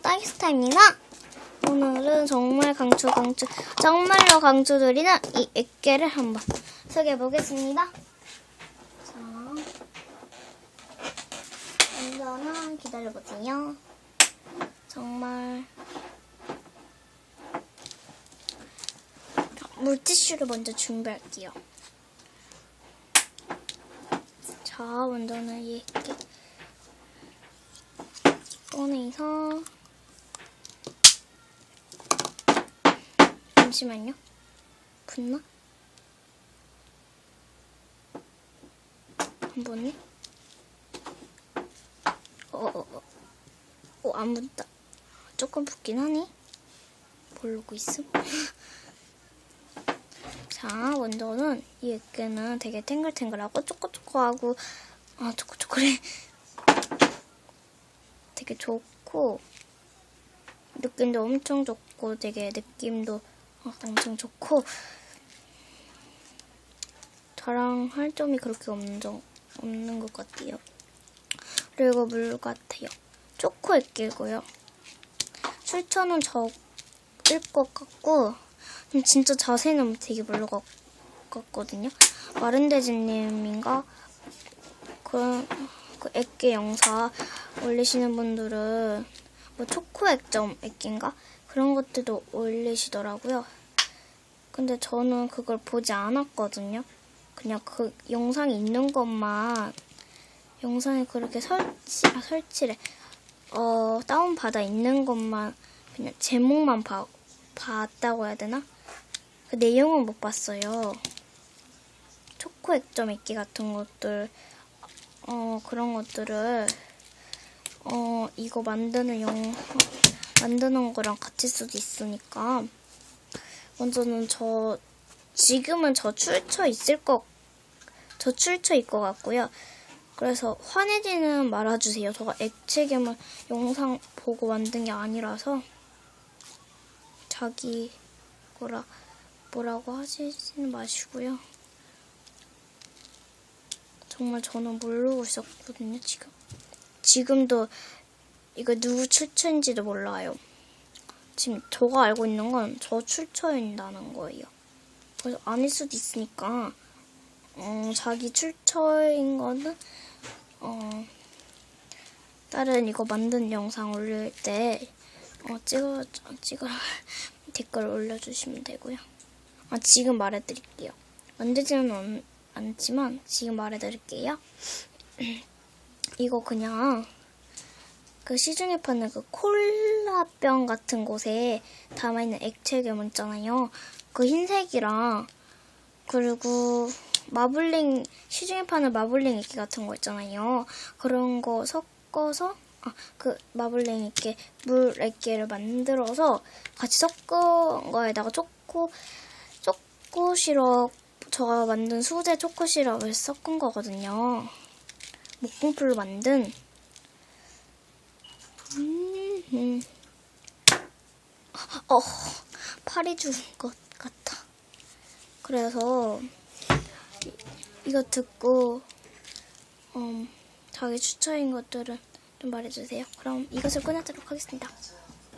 따이스타입니다. 오늘은 정말 강추 강추 정말로 강추드리는 이 액계를 한번 소개해 보겠습니다. 자, 먼저는 기다려보세요. 정말 물티슈를 먼저 준비할게요. 자, 먼저는 이 액계 꺼내서 잠시만요. 붙나? 안 붙네? 어, 어, 어. 어, 안 붙다. 조금 붙긴 하네. 모르고 있음. 자, 먼저는 이 액계는 되게 탱글탱글하고 초코초코하고, 아, 초코초코래. 되게 좋고, 느낌도 엄청 좋고, 되게 느낌도 어, 엄청 좋고, 자랑할 점이 그렇게 없는, 점- 없는 것 같아요. 그리고 물 같아요. 초코 액기고요. 출처는 적을 것 같고, 음, 진짜 자세는 되게 같, 같거든요. 마른데지님인가? 그, 그 액기 영상 올리시는 분들은 뭐 초코 액점 액기인가? 그런 것들도 올리시더라고요. 근데 저는 그걸 보지 않았거든요. 그냥 그 영상이 있는 것만 영상에 그렇게 설치 아, 설치를 어 다운 받아 있는 것만 그냥 제목만 봐, 봤다고 해야 되나? 그 내용은 못 봤어요. 초코 액점 있기 같은 것들 어 그런 것들을 어 이거 만드는 영 만드는 거랑 같이 수도 있으니까 먼저는 저 지금은 저 출처 있을 것, 저 출처일 것 같고요. 그래서 화내지는 말아주세요. 저가 액체괴물 영상 보고 만든 게 아니라서 자기 거라 뭐라고 하시지는 마시고요. 정말 저는 모르고 있었거든요, 지금. 지금도 이거 누구 출처인지도 몰라요. 지금 저가 알고 있는 건 저 출처인다는 거예요. 그래서 아닐 수도 있으니까 어, 자기 출처인 거는 어, 다른 이거 만든 영상 올릴 때 어, 찍어 찍어 댓글 올려주시면 되고요. 아 지금 말해드릴게요. 만들지는 않, 않지만 지금 말해드릴게요. 이거 그냥 그 시중에 파는 그 콜라병 같은 곳에 담아있는 액체 괴물 있잖아요. 그 흰색이랑 그리고 마블링 시중에 파는 마블링 액기 같은 거 있잖아요. 그런 거 섞어서 아, 그 마블링 액기 물 액기를 만들어서 같이 섞은 거에다가 초코 초코 시럽 제가 만든 수제 초코 시럽을 섞은 거거든요. 목공풀로 만든 음, 음. 어, 팔이 죽은 것 같아. 그래서 이- 이거 듣고 음, 자기 추천인 것들은 좀 말해주세요. 그럼 이것을 끝내도록 하겠습니다.